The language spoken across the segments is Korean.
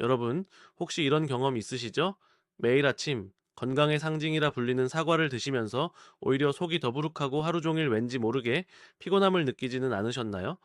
여러분, 혹시 이런 경험 있으시죠? 매일 아침 건강의 상징이라 불리는 사과를 드시면서 오히려 속이 더부룩하고 하루 종일 왠지 모르게 피곤함을 느끼지는 않으셨나요?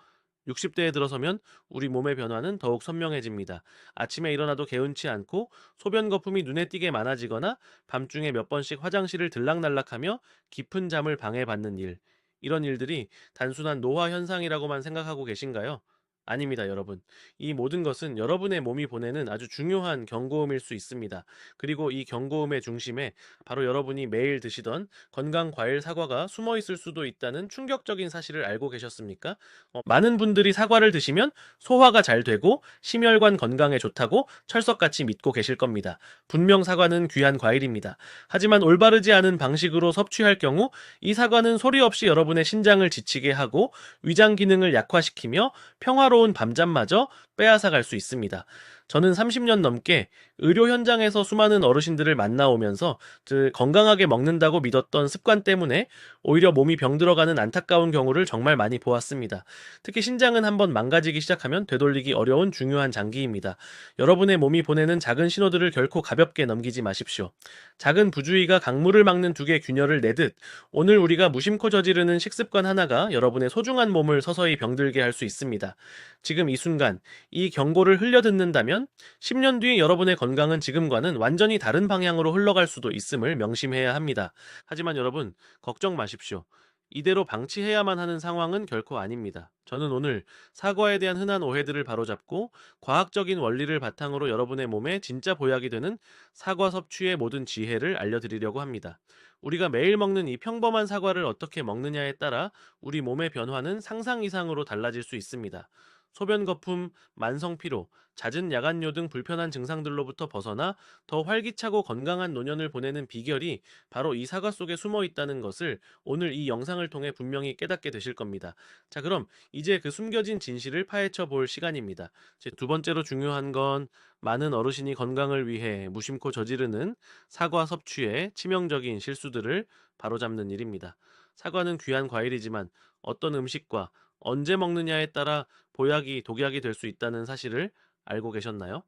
60대에 들어서면 우리 몸의 변화는 더욱 선명해집니다. 아침에 일어나도 개운치 않고 소변 거품이 눈에 띄게 많아지거나 밤중에 몇 번씩 화장실을 들락날락하며 깊은 잠을 방해받는 일. 이런 일들이 단순한 노화 현상이라고만 생각하고 계신가요? 아닙니다, 여러분. 이 모든 것은 여러분의 몸이 보내는 아주 중요한 경고음일 수 있습니다. 그리고 이 경고음의 중심에 바로 여러분이 매일 드시던 건강 과일 사과가 숨어 있을 수도 있다는 충격적인 사실을 알고 계셨습니까? 어, 많은 분들이 사과를 드시면 소화가 잘 되고 심혈관 건강에 좋다고 철석같이 믿고 계실 겁니다. 분명 사과는 귀한 과일입니다. 하지만 올바르지 않은 방식으로 섭취할 경우 이 사과는 소리 없이 여러분의 신장을 지치게 하고 위장 기능을 약화시키며 평화 로운 밤잠마저 빼앗아 갈 수 있습니다. 저는 30년 넘게 의료 현장에서 수많은 어르신들을 만나오면서 그 건강하게 먹는다고 믿었던 습관 때문에 오히려 몸이 병들어가는 안타까운 경우를 정말 많이 보았습니다. 특히 신장은 한번 망가지기 시작하면 되돌리기 어려운 중요한 장기입니다. 여러분의 몸이 보내는 작은 신호들을 결코 가볍게 넘기지 마십시오. 작은 부주의가 강물을 막는 두개 균열을 내듯 오늘 우리가 무심코 저지르는 식습관 하나가 여러분의 소중한 몸을 서서히 병들게 할 수 있습니다. 지금 이 순간 이 경고를 흘려 듣는다면 10년 뒤 여러분의 건강은 지금과는 완전히 다른 방향으로 흘러갈 수도 있음을 명심해야 합니다. 하지만 여러분, 걱정 마십시오. 이대로 방치해야만 하는 상황은 결코 아닙니다. 저는 오늘 사과에 대한 흔한 오해들을 바로잡고 과학적인 원리를 바탕으로 여러분의 몸에 진짜 보약이 되는 사과 섭취의 모든 지혜를 알려드리려고 합니다. 우리가 매일 먹는 이 평범한 사과를 어떻게 먹느냐에 따라 우리 몸의 변화는 상상 이상으로 달라질 수 있습니다. 소변 거품, 만성 피로, 잦은 야간요 등 불편한 증상들로부터 벗어나 더 활기차고 건강한 노년을 보내는 비결이 바로 이 사과 속에 숨어 있다는 것을 오늘 이 영상을 통해 분명히 깨닫게 되실 겁니다. 자, 그럼 이제 그 숨겨진 진실을 파헤쳐 볼 시간입니다. 제두 번째로 중요한 건 많은 어르신이 건강을 위해 무심코 저지르는 사과 섭취의 치명적인 실수들을 바로잡는 일입니다. 사과는 귀한 과일이지만 어떤 음식과 언제 먹느냐에 따라 보약이 독약이 될 수 있다는 사실을 알고 계셨나요?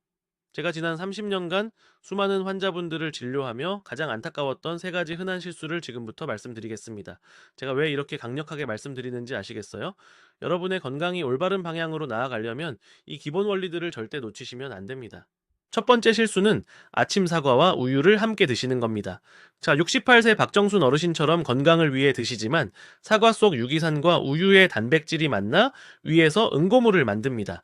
제가 지난 30년간 수많은 환자분들을 진료하며 가장 안타까웠던 세 가지 흔한 실수를 지금부터 말씀드리겠습니다. 제가 왜 이렇게 강력하게 말씀드리는지 아시겠어요? 여러분의 건강이 올바른 방향으로 나아가려면 이 기본 원리들을 절대 놓치시면 안 됩니다. 첫 번째 실수는 아침 사과와 우유를 함께 드시는 겁니다. 자, 68세 박정순 어르신처럼 건강을 위해 드시지만 사과 속 유기산과 우유의 단백질이 만나 위에서 응고물을 만듭니다.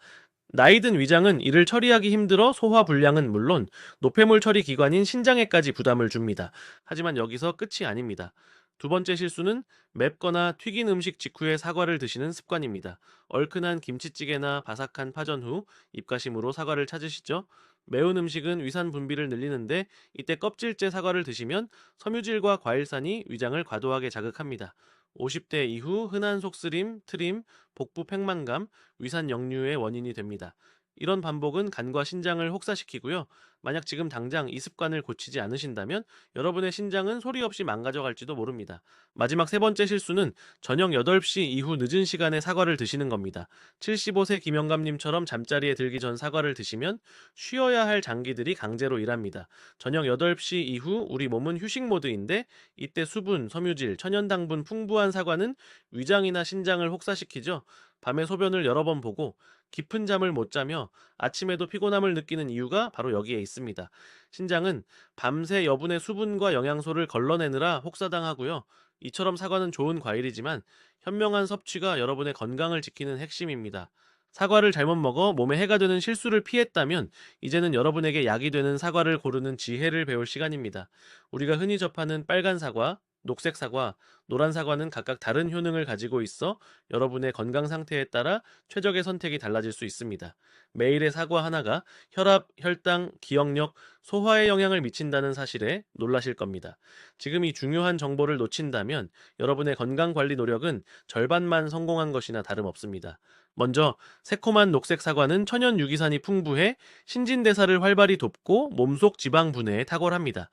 나이든 위장은 이를 처리하기 힘들어 소화 불량은 물론 노폐물 처리 기관인 신장에까지 부담을 줍니다. 하지만 여기서 끝이 아닙니다. 두 번째 실수는 맵거나 튀긴 음식 직후에 사과를 드시는 습관입니다. 얼큰한 김치찌개나 바삭한 파전 후 입가심으로 사과를 찾으시죠? 매운 음식은 위산 분비를 늘리는데 이때 껍질째 사과를 드시면 섬유질과 과일산이 위장을 과도하게 자극합니다. 50대 이후 흔한 속쓰림, 트림, 복부 팽만감, 위산 역류의 원인이 됩니다. 이런 반복은 간과 신장을 혹사시키고요. 만약 지금 당장 이 습관을 고치지 않으신다면 여러분의 신장은 소리 없이 망가져갈지도 모릅니다. 마지막 세 번째 실수는 저녁 8시 이후 늦은 시간에 사과를 드시는 겁니다. 75세 김영감님처럼 잠자리에 들기 전 사과를 드시면 쉬어야 할 장기들이 강제로 일합니다. 저녁 8시 이후 우리 몸은 휴식 모드인데 이때 수분, 섬유질, 천연당분 풍부한 사과는 위장이나 신장을 혹사시키죠. 밤에 소변을 여러 번 보고 깊은 잠을 못 자며 아침에도 피곤함을 느끼는 이유가 바로 여기에 있습니다. 신장은 밤새 여분의 수분과 영양소를 걸러내느라 혹사당하고요. 이처럼 사과는 좋은 과일이지만 현명한 섭취가 여러분의 건강을 지키는 핵심입니다. 사과를 잘못 먹어 몸에 해가 되는 실수를 피했다면 이제는 여러분에게 약이 되는 사과를 고르는 지혜를 배울 시간입니다. 우리가 흔히 접하는 빨간 사과, 녹색 사과, 노란 사과는 각각 다른 효능을 가지고 있어 여러분의 건강 상태에 따라 최적의 선택이 달라질 수 있습니다. 매일의 사과 하나가 혈압, 혈당, 기억력, 소화에 영향을 미친다는 사실에 놀라실 겁니다. 지금 이 중요한 정보를 놓친다면 여러분의 건강 관리 노력은 절반만 성공한 것이나 다름없습니다. 먼저 새콤한 녹색 사과는 천연 유기산이 풍부해 신진대사를 활발히 돕고 몸속 지방 분해에 탁월합니다.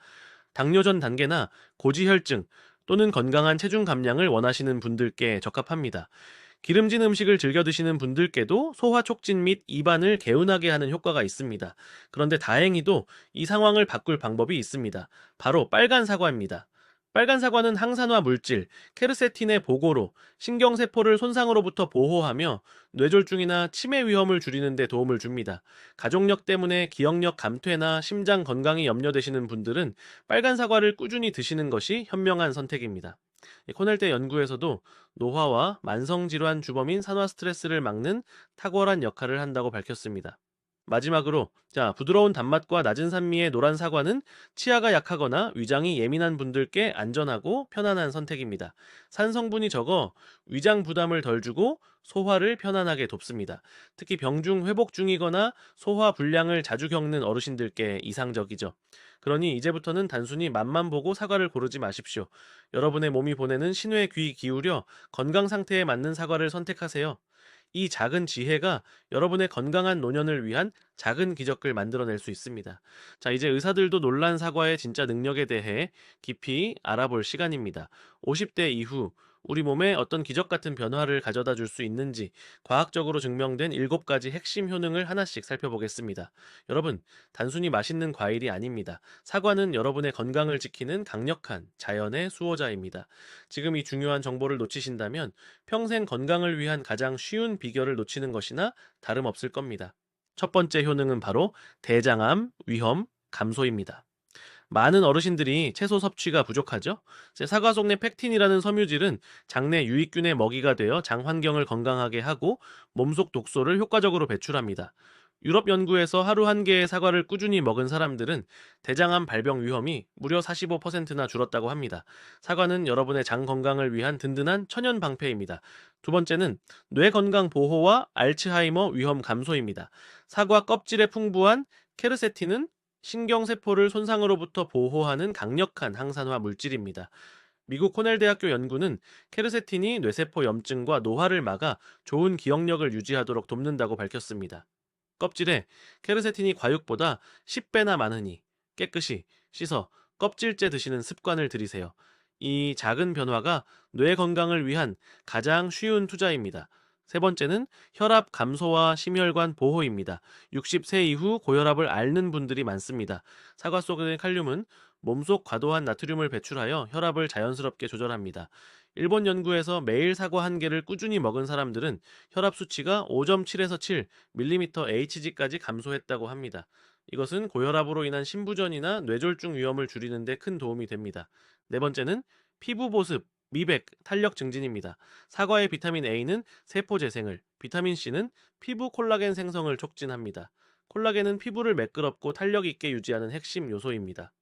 당뇨전 단계나 고지혈증 또는 건강한 체중 감량을 원하시는 분들께 적합합니다. 기름진 음식을 즐겨 드시는 분들께도 소화 촉진 및 입안을 개운하게 하는 효과가 있습니다. 그런데 다행히도 이 상황을 바꿀 방법이 있습니다. 바로 빨간 사과입니다. 빨간 사과는 항산화 물질, 케르세틴의 보고로 신경세포를 손상으로부터 보호하며 뇌졸중이나 치매 위험을 줄이는 데 도움을 줍니다. 가족력 때문에 기억력 감퇴나 심장 건강이 염려되시는 분들은 빨간 사과를 꾸준히 드시는 것이 현명한 선택입니다. 이 코넬대 연구에서도 노화와 만성질환 주범인 산화 스트레스를 막는 탁월한 역할을 한다고 밝혔습니다. 마지막으로, 자, 부드러운 단맛과 낮은 산미의 노란 사과는 치아가 약하거나 위장이 예민한 분들께 안전하고 편안한 선택입니다. 산 성분이 적어 위장 부담을 덜 주고 소화를 편안하게 돕습니다. 특히 병중 회복 중이거나 소화 불량을 자주 겪는 어르신들께 이상적이죠. 그러니 이제부터는 단순히 맛만 보고 사과를 고르지 마십시오. 여러분의 몸이 보내는 신호에 귀 기울여 건강 상태에 맞는 사과를 선택하세요. 이 작은 지혜가 여러분의 건강한 노년을 위한 작은 기적을 만들어낼 수 있습니다. 자, 이제 의사들도 놀란 사과의 진짜 능력에 대해 깊이 알아볼 시간입니다. 50대 이후 우리 몸에 어떤 기적 같은 변화를 가져다 줄 수 있는지 과학적으로 증명된 7가지 핵심 효능을 하나씩 살펴보겠습니다. 여러분, 단순히 맛있는 과일이 아닙니다. 사과는 여러분의 건강을 지키는 강력한 자연의 수호자입니다. 지금 이 중요한 정보를 놓치신다면 평생 건강을 위한 가장 쉬운 비결을 놓치는 것이나 다름없을 겁니다. 첫 번째 효능은 바로 대장암 위험 감소입니다. 많은 어르신들이 채소 섭취가 부족하죠. 사과 속내 팩틴이라는 섬유질은 장내 유익균의 먹이가 되어 장 환경을 건강하게 하고 몸속 독소를 효과적으로 배출합니다. 유럽 연구에서 하루 한 개의 사과를 꾸준히 먹은 사람들은 대장암 발병 위험이 무려 45%나 줄었다고 합니다. 사과는 여러분의 장 건강을 위한 든든한 천연 방패입니다. 두 번째는 뇌 건강 보호와 알츠하이머 위험 감소입니다. 사과 껍질에 풍부한 케르세틴은 신경세포를 손상으로부터 보호하는 강력한 항산화 물질입니다. 미국 코넬 대학교 연구는 케르세틴이 뇌세포 염증과 노화를 막아 좋은 기억력을 유지하도록 돕는다고 밝혔습니다. 껍질에 케르세틴이 과육보다 10배나 많으니 깨끗이 씻어 껍질째 드시는 습관을 들이세요. 이 작은 변화가 뇌 건강을 위한 가장 쉬운 투자입니다. 세 번째는 혈압 감소와 심혈관 보호입니다. 60세 이후 고혈압을 앓는 분들이 많습니다. 사과 속의 칼륨은 몸속 과도한 나트륨을 배출하여 혈압을 자연스럽게 조절합니다. 일본 연구에서 매일 사과 한 개를 꾸준히 먹은 사람들은 혈압 수치가 5.7에서 7 mmHg까지 감소했다고 합니다. 이것은 고혈압으로 인한 심부전이나 뇌졸중 위험을 줄이는 데 큰 도움이 됩니다. 네 번째는 피부 보습, 미백, 탄력 증진입니다. 사과의 비타민 A는 세포 재생을, 비타민 C는 피부 콜라겐 생성을 촉진합니다. 콜라겐은 피부를 매끄럽고 탄력 있게 유지하는 핵심 요소입니다.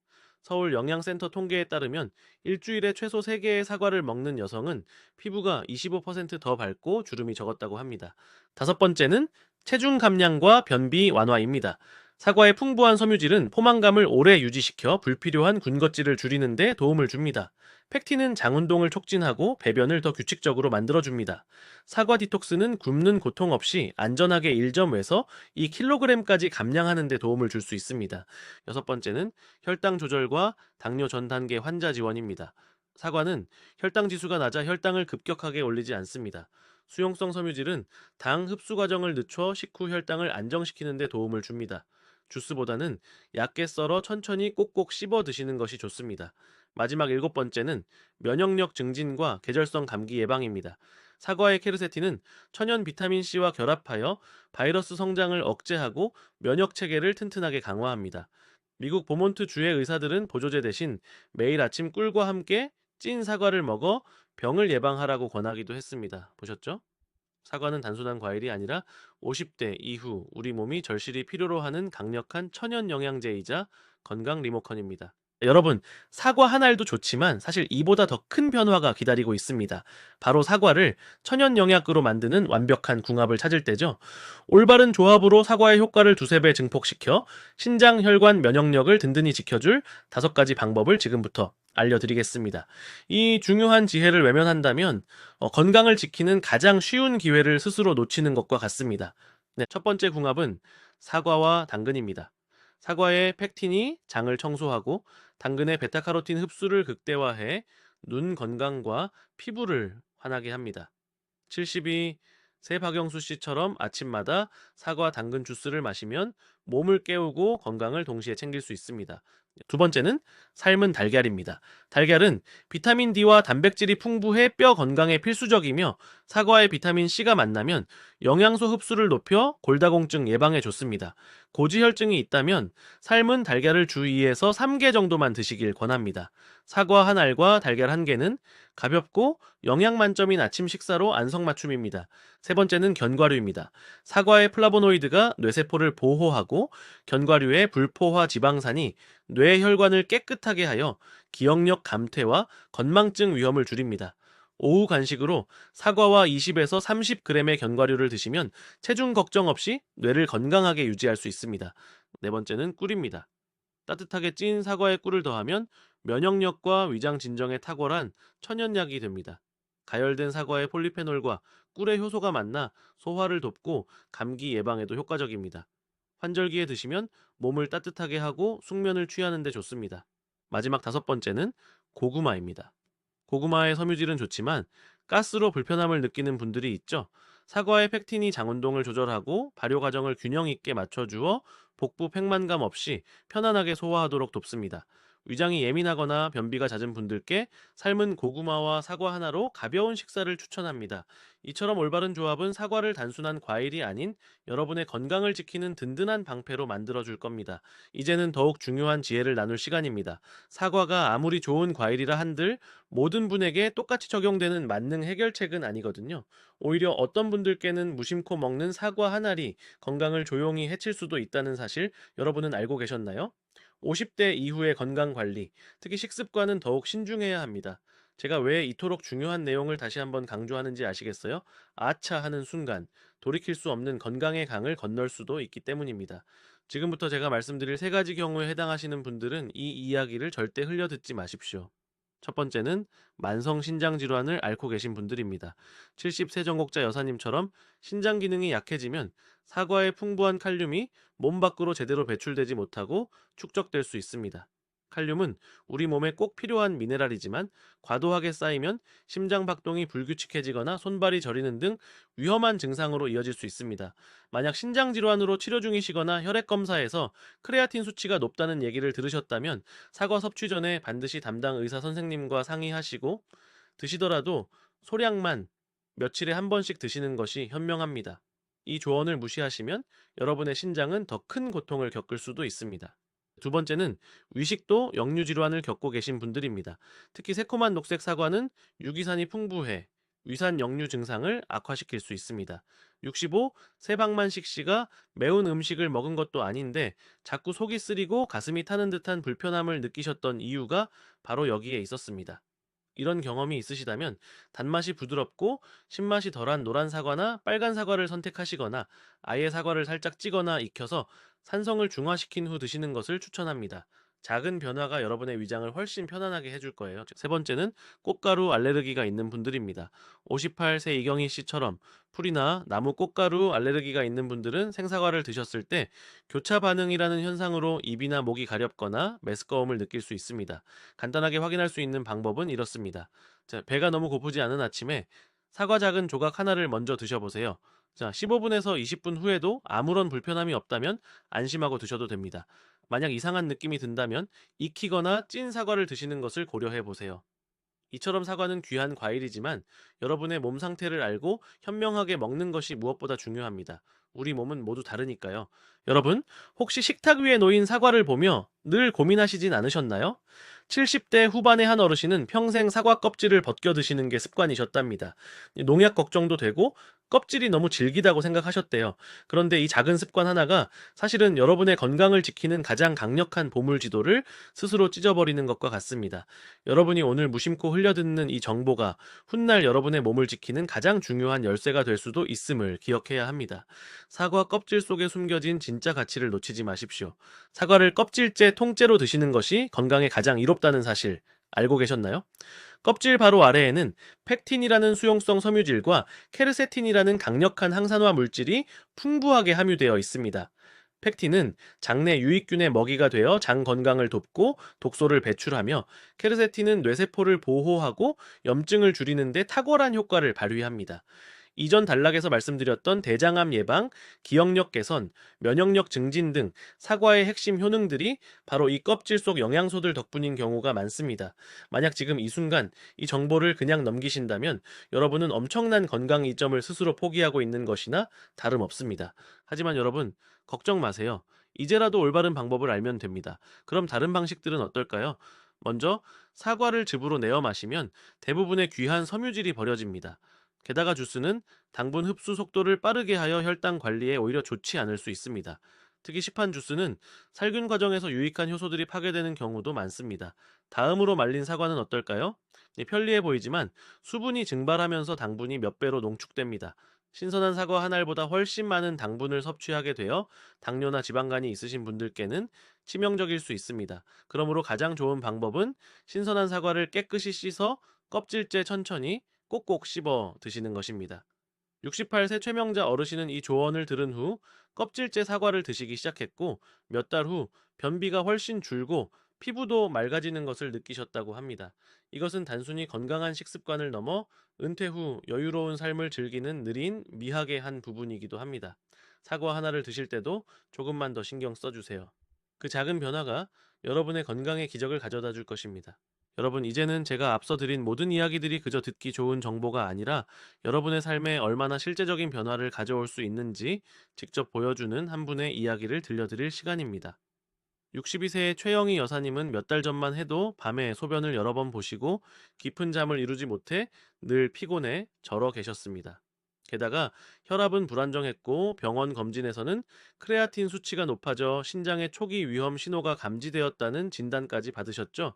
서울 영양센터 통계에 따르면 일주일에 최소 3개의 사과를 먹는 여성은 피부가 25%더 밝고 주름이 적었다고 합니다. 다섯 번째는 체중 감량과 변비 완화입니다. 사과의 풍부한 섬유질은 포만감을 오래 유지시켜 불필요한 군것질을 줄이는 데 도움을 줍니다. 팩틴은 장 운동을 촉진하고 배변을 더 규칙적으로 만들어줍니다. 사과 디톡스는 굶는 고통 없이 안전하게 1.5에서 2kg까지 감량하는 데 도움을 줄 수 있습니다. 여섯 번째는 혈당 조절과 당뇨 전 단계 환자 지원입니다. 사과는 혈당 지수가 낮아 혈당을 급격하게 올리지 않습니다. 수용성 섬유질은 당 흡수 과정을 늦춰 식후 혈당을 안정시키는 데 도움을 줍니다. 주스보다는 얇게 썰어 천천히 꼭꼭 씹어 드시는 것이 좋습니다. 마지막 일곱 번째는 면역력 증진과 계절성 감기 예방입니다. 사과의 케르세틴은 천연 비타민C와 결합하여 바이러스 성장을 억제하고 면역 체계를 튼튼하게 강화합니다. 미국 보몬트 주의 의사들은 보조제 대신 매일 아침 꿀과 함께 찐 사과를 먹어 병을 예방하라고 권하기도 했습니다. 보셨죠? 사과는 단순한 과일이 아니라 50대 이후 우리 몸이 절실히 필요로 하는 강력한 천연 영양제이자 건강 리모컨입니다. 여러분, 사과 한 알도 좋지만 사실 이보다 더 큰 변화가 기다리고 있습니다. 바로 사과를 천연 영약으로 만드는 완벽한 궁합을 찾을 때죠. 올바른 조합으로 사과의 효과를 두세 배 증폭시켜 신장, 혈관, 면역력을 든든히 지켜줄 다섯 가지 방법을 지금부터 알려드리겠습니다. 이 중요한 지혜를 외면한다면 어, 건강을 지키는 가장 쉬운 기회를 스스로 놓치는 것과 같습니다. 네, 첫 번째 궁합은 사과와 당근입니다. 사과의 팩틴이 장을 청소하고 당근의 베타카로틴 흡수를 극대화해 눈 건강과 피부를 환하게 합니다. 72. 세박영수 씨처럼 아침마다 사과 당근 주스를 마시면 몸을 깨우고 건강을 동시에 챙길 수 있습니다. 두 번째는 삶은 달걀입니다. 달걀은 비타민 D와 단백질이 풍부해 뼈 건강에 필수적이며 사과의 비타민 C가 만나면 영양소 흡수를 높여 골다공증 예방에 좋습니다. 고지혈증이 있다면 삶은 달걀을 주 2에서 3개 정도만 드시길 권합니다. 사과 한 알과 달걀 한 개는 가볍고 영양 만점인 아침 식사로 안성맞춤입니다. 세 번째는 견과류입니다. 사과의 플라보노이드가 뇌세포를 보호하고 견과류의 불포화 지방산이 뇌 혈관을 깨끗하게 하여 기억력 감퇴와 건망증 위험을 줄입니다. 오후 간식으로 사과와 20에서 30g의 견과류를 드시면 체중 걱정 없이 뇌를 건강하게 유지할 수 있습니다. 네 번째는 꿀입니다. 따뜻하게 찐 사과의 꿀을 더하면 면역력과 위장 진정에 탁월한 천연약이 됩니다. 가열된 사과의 폴리페놀과 꿀의 효소가 만나 소화를 돕고 감기 예방에도 효과적입니다. 환절기에 드시면 몸을 따뜻하게 하고 숙면을 취하는 데 좋습니다. 마지막 다섯 번째는 고구마입니다. 고구마의 섬유질은 좋지만 가스로 불편함을 느끼는 분들이 있죠. 사과의 펙틴이 장 운동을 조절하고 발효 과정을 균형 있게 맞춰주어 복부 팽만감 없이 편안하게 소화하도록 돕습니다. 위장이 예민하거나 변비가 잦은 분들께 삶은 고구마와 사과 하나로 가벼운 식사를 추천합니다. 이처럼 올바른 조합은 사과를 단순한 과일이 아닌 여러분의 건강을 지키는 든든한 방패로 만들어줄 겁니다. 이제는 더욱 중요한 지혜를 나눌 시간입니다. 사과가 아무리 좋은 과일이라 한들 모든 분에게 똑같이 적용되는 만능 해결책은 아니거든요. 오히려 어떤 분들께는 무심코 먹는 사과 한 알이 건강을 조용히 해칠 수도 있다는 사실 여러분은 알고 계셨나요? 50대 이후의 건강 관리, 특히 식습관은 더욱 신중해야 합니다. 제가 왜 이토록 중요한 내용을 다시 한번 강조하는지 아시겠어요? 아차 하는 순간 돌이킬 수 없는 건강의 강을 건널 수도 있기 때문입니다. 지금부터 제가 말씀드릴 세 가지 경우에 해당하시는 분들은 이 이야기를 절대 흘려 듣지 마십시오. 첫 번째는 만성 신장 질환을 앓고 계신 분들입니다. 70세 전곡자 여사님처럼 신장 기능이 약해지면 사과의 풍부한 칼륨이 몸 밖으로 제대로 배출되지 못하고 축적될 수 있습니다. 칼륨은 우리 몸에 꼭 필요한 미네랄이지만 과도하게 쌓이면 심장 박동이 불규칙해지거나 손발이 저리는 등 위험한 증상으로 이어질 수 있습니다. 만약 신장 질환으로 치료 중이시거나 혈액 검사에서 크레아틴 수치가 높다는 얘기를 들으셨다면 사과 섭취 전에 반드시 담당 의사 선생님과 상의하시고 드시더라도 소량만 며칠에 한 번씩 드시는 것이 현명합니다. 이 조언을 무시하시면 여러분의 신장은 더 큰 고통을 겪을 수도 있습니다. 두 번째는 위식도 역류 질환을 겪고 계신 분들입니다. 특히 새콤한 녹색 사과는 유기산이 풍부해 위산 역류 증상을 악화시킬 수 있습니다. 65. 세방만식 씨가 매운 음식을 먹은 것도 아닌데 자꾸 속이 쓰리고 가슴이 타는 듯한 불편함을 느끼셨던 이유가 바로 여기에 있었습니다. 이런 경험이 있으시다면 단맛이 부드럽고 신맛이 덜한 노란 사과나 빨간 사과를 선택하시거나 아예 사과를 살짝 찌거나 익혀서 산성을 중화시킨 후 드시는 것을 추천합니다. 작은 변화가 여러분의 위장을 훨씬 편안하게 해줄 거예요. 세 번째는 꽃가루 알레르기가 있는 분들입니다. 58세 이경희 씨처럼 풀이나 나무 꽃가루 알레르기가 있는 분들은 생사과를 드셨을 때 교차 반응이라는 현상으로 입이나 목이 가렵거나 메스꺼움을 느낄 수 있습니다. 간단하게 확인할 수 있는 방법은 이렇습니다. 자, 배가 너무 고프지 않은 아침에 사과 작은 조각 하나를 먼저 드셔보세요. 자, 15분에서 20분 후에도 아무런 불편함이 없다면 안심하고 드셔도 됩니다. 만약 이상한 느낌이 든다면 익히거나 찐 사과를 드시는 것을 고려해 보세요. 이처럼 사과는 귀한 과일이지만 여러분의 몸 상태를 알고 현명하게 먹는 것이 무엇보다 중요합니다. 우리 몸은 모두 다르니까요. 여러분, 혹시 식탁 위에 놓인 사과를 보며 늘 고민하시진 않으셨나요? 70대 후반의 한 어르신은 평생 사과 껍질을 벗겨 드시는 게 습관이셨답니다. 농약 걱정도 되고 껍질이 너무 질기다고 생각하셨대요. 그런데 이 작은 습관 하나가 사실은 여러분의 건강을 지키는 가장 강력한 보물 지도를 스스로 찢어버리는 것과 같습니다. 여러분이 오늘 무심코 흘려듣는 이 정보가 훗날 여러분의 몸을 지키는 가장 중요한 열쇠가 될 수도 있음을 기억해야 합니다. 사과 껍질 속에 숨겨진 진짜 가치를 놓치지 마십시오. 사과를 껍질째 통째로 드시는 것이 건강에 가장 이롭다는 사실 알고 계셨나요? 껍질 바로 아래에는 펙틴이라는 수용성 섬유질과 케르세틴이라는 강력한 항산화 물질이 풍부하게 함유되어 있습니다. 펙틴은 장내 유익균의 먹이가 되어 장 건강을 돕고 독소를 배출하며 케르세틴은 뇌세포를 보호하고 염증을 줄이는 데 탁월한 효과를 발휘합니다. 이전 단락에서 말씀드렸던 대장암 예방, 기억력 개선, 면역력 증진 등 사과의 핵심 효능들이 바로 이 껍질 속 영양소들 덕분인 경우가 많습니다. 만약 지금 이 순간 이 정보를 그냥 넘기신다면 여러분은 엄청난 건강 이점을 스스로 포기하고 있는 것이나 다름없습니다. 하지만 여러분, 걱정 마세요. 이제라도 올바른 방법을 알면 됩니다. 그럼 다른 방식들은 어떨까요? 먼저 사과를 즙으로 내어 마시면 대부분의 귀한 섬유질이 버려집니다. 게다가 주스는 당분 흡수 속도를 빠르게 하여 혈당 관리에 오히려 좋지 않을 수 있습니다. 특히 시판 주스는 살균 과정에서 유익한 효소들이 파괴되는 경우도 많습니다. 다음으로 말린 사과는 어떨까요? 네, 편리해 보이지만 수분이 증발하면서 당분이 몇 배로 농축됩니다. 신선한 사과 한 알보다 훨씬 많은 당분을 섭취하게 되어 당뇨나 지방간이 있으신 분들께는 치명적일 수 있습니다. 그러므로 가장 좋은 방법은 신선한 사과를 깨끗이 씻어 껍질째 천천히 꼭꼭 씹어 드시는 것입니다. 68세 최명자 어르신은 이 조언을 들은 후 껍질째 사과를 드시기 시작했고 몇 달 후 변비가 훨씬 줄고 피부도 맑아지는 것을 느끼셨다고 합니다. 이것은 단순히 건강한 식습관을 넘어 은퇴 후 여유로운 삶을 즐기는 느린 미학의 한 부분이기도 합니다. 사과 하나를 드실 때도 조금만 더 신경 써주세요. 그 작은 변화가 여러분의 건강에 기적을 가져다 줄 것입니다. 여러분, 이제는 제가 앞서 드린 모든 이야기들이 그저 듣기 좋은 정보가 아니라 여러분의 삶에 얼마나 실제적인 변화를 가져올 수 있는지 직접 보여주는 한 분의 이야기를 들려드릴 시간입니다. 62세의 최영희 여사님은 몇 달 전만 해도 밤에 소변을 여러 번 보시고 깊은 잠을 이루지 못해 늘 피곤해 절어 계셨습니다. 게다가 혈압은 불안정했고 병원 검진에서는 크레아틴 수치가 높아져 신장의 초기 위험 신호가 감지되었다는 진단까지 받으셨죠.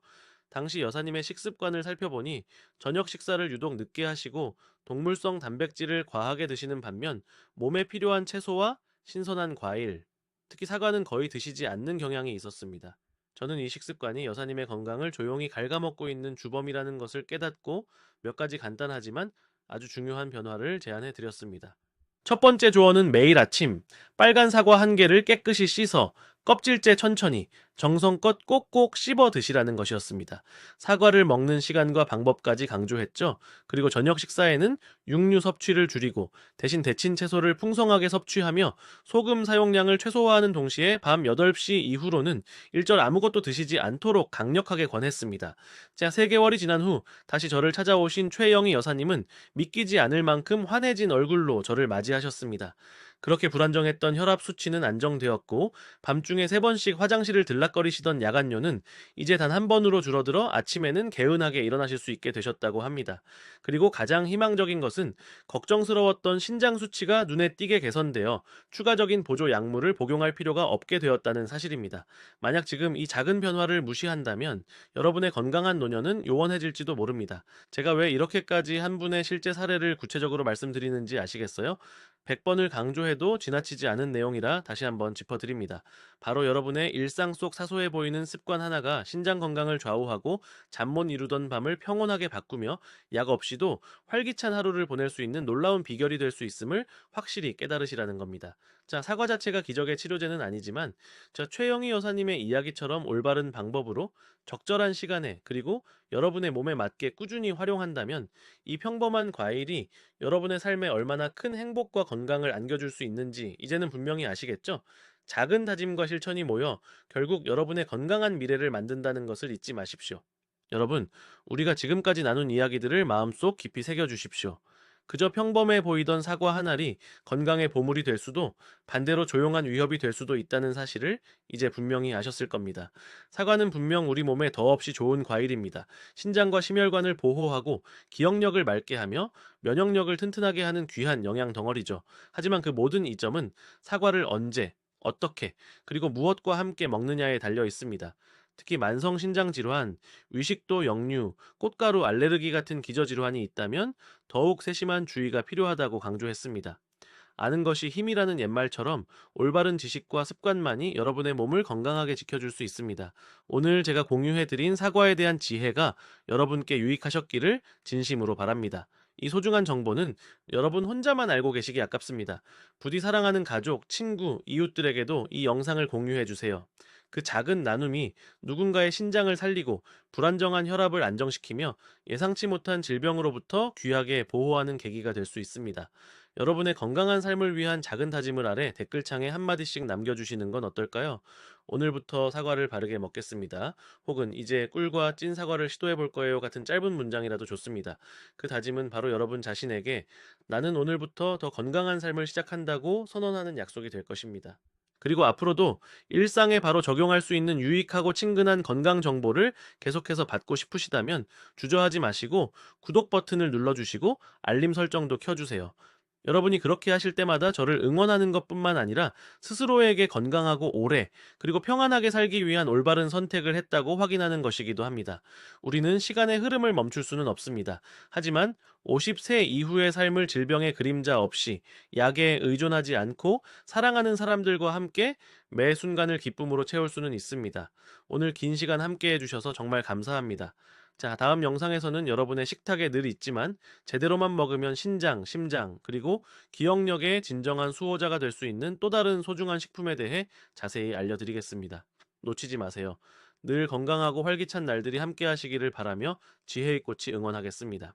당시 여사님의 식습관을 살펴보니 저녁 식사를 유독 늦게 하시고 동물성 단백질을 과하게 드시는 반면 몸에 필요한 채소와 신선한 과일, 특히 사과는 거의 드시지 않는 경향이 있었습니다. 저는 이 식습관이 여사님의 건강을 조용히 갉아먹고 있는 주범이라는 것을 깨닫고 몇 가지 간단하지만 아주 중요한 변화를 제안해 드렸습니다. 첫 번째 조언은 매일 아침 빨간 사과 한 개를 깨끗이 씻어 껍질째 천천히 정성껏 꼭꼭 씹어 드시라는 것이었습니다. 사과를 먹는 시간과 방법까지 강조했죠. 그리고 저녁 식사에는 육류 섭취를 줄이고 대신 데친 채소를 풍성하게 섭취하며 소금 사용량을 최소화하는 동시에 밤 8시 이후로는 일절 아무것도 드시지 않도록 강력하게 권했습니다. 자, 3개월이 지난 후 다시 저를 찾아오신 최영희 여사님은 믿기지 않을 만큼 환해진 얼굴로 저를 맞이하셨습니다. 그렇게 불안정했던 혈압 수치는 안정되었고 밤중에 세 번씩 화장실을 들락거리시던 야간뇨는 이제 단 한 번으로 줄어들어 아침에는 개운하게 일어나실 수 있게 되셨다고 합니다. 그리고 가장 희망적인 것은 걱정스러웠던 신장 수치가 눈에 띄게 개선되어 추가적인 보조 약물을 복용할 필요가 없게 되었다는 사실입니다. 만약 지금 이 작은 변화를 무시한다면 여러분의 건강한 노년은 요원해질지도 모릅니다. 제가 왜 이렇게까지 한 분의 실제 사례를 구체적으로 말씀드리는지 아시겠어요? 100번을 강조해도 지나치지 않은 내용이라 다시 한번 짚어드립니다. 바로 여러분의 일상 속 사소해 보이는 습관 하나가 신장 건강을 좌우하고 잠 못 이루던 밤을 평온하게 바꾸며 약 없이도 활기찬 하루를 보낼 수 있는 놀라운 비결이 될 수 있음을 확실히 깨달으시라는 겁니다. 자, 사과 자체가 기적의 치료제는 아니지만 저 최영희 여사님의 이야기처럼 올바른 방법으로 적절한 시간에 그리고 여러분의 몸에 맞게 꾸준히 활용한다면 이 평범한 과일이 여러분의 삶에 얼마나 큰 행복과 건강을 안겨줄 수 있는지 이제는 분명히 아시겠죠? 작은 다짐과 실천이 모여 결국 여러분의 건강한 미래를 만든다는 것을 잊지 마십시오. 여러분, 우리가 지금까지 나눈 이야기들을 마음속 깊이 새겨주십시오. 그저 평범해 보이던 사과 한 알이 건강의 보물이 될 수도 반대로 조용한 위협이 될 수도 있다는 사실을 이제 분명히 아셨을 겁니다. 사과는 분명 우리 몸에 더없이 좋은 과일입니다. 신장과 심혈관을 보호하고 기억력을 맑게 하며 면역력을 튼튼하게 하는 귀한 영양 덩어리죠. 하지만 그 모든 이점은 사과를 언제, 어떻게, 그리고 무엇과 함께 먹느냐에 달려 있습니다. 특히 만성 신장 질환, 위식도 역류, 꽃가루 알레르기 같은 기저 질환이 있다면 더욱 세심한 주의가 필요하다고 강조했습니다. 아는 것이 힘이라는 옛말처럼 올바른 지식과 습관만이 여러분의 몸을 건강하게 지켜줄 수 있습니다. 오늘 제가 공유해드린 사과에 대한 지혜가 여러분께 유익하셨기를 진심으로 바랍니다. 이 소중한 정보는 여러분 혼자만 알고 계시기 아깝습니다. 부디 사랑하는 가족, 친구, 이웃들에게도 이 영상을 공유해 주세요. 그 작은 나눔이 누군가의 신장을 살리고 불안정한 혈압을 안정시키며 예상치 못한 질병으로부터 귀하게 보호하는 계기가 될 수 있습니다. 여러분의 건강한 삶을 위한 작은 다짐을 아래 댓글창에 한마디씩 남겨주시는 건 어떨까요? 오늘부터 사과를 바르게 먹겠습니다. 혹은 이제 꿀과 찐 사과를 시도해 볼 거예요 같은 짧은 문장이라도 좋습니다. 그 다짐은 바로 여러분 자신에게 나는 오늘부터 더 건강한 삶을 시작한다고 선언하는 약속이 될 것입니다. 그리고 앞으로도 일상에 바로 적용할 수 있는 유익하고 친근한 건강 정보를 계속해서 받고 싶으시다면 주저하지 마시고 구독 버튼을 눌러주시고 알림 설정도 켜주세요. 여러분이 그렇게 하실 때마다 저를 응원하는 것뿐만 아니라 스스로에게 건강하고 오래 그리고 평안하게 살기 위한 올바른 선택을 했다고 확인하는 것이기도 합니다. 우리는 시간의 흐름을 멈출 수는 없습니다. 하지만 50세 이후의 삶을 질병의 그림자 없이 약에 의존하지 않고 사랑하는 사람들과 함께 매 순간을 기쁨으로 채울 수는 있습니다. 오늘 긴 시간 함께 해주셔서 정말 감사합니다. 자, 다음 영상에서는 여러분의 식탁에 늘 있지만 제대로만 먹으면 신장, 심장, 그리고 기억력의 진정한 수호자가 될 수 있는 또 다른 소중한 식품에 대해 자세히 알려드리겠습니다. 놓치지 마세요. 늘 건강하고 활기찬 날들이 함께 하시기를 바라며 지혜의 꽃이 응원하겠습니다.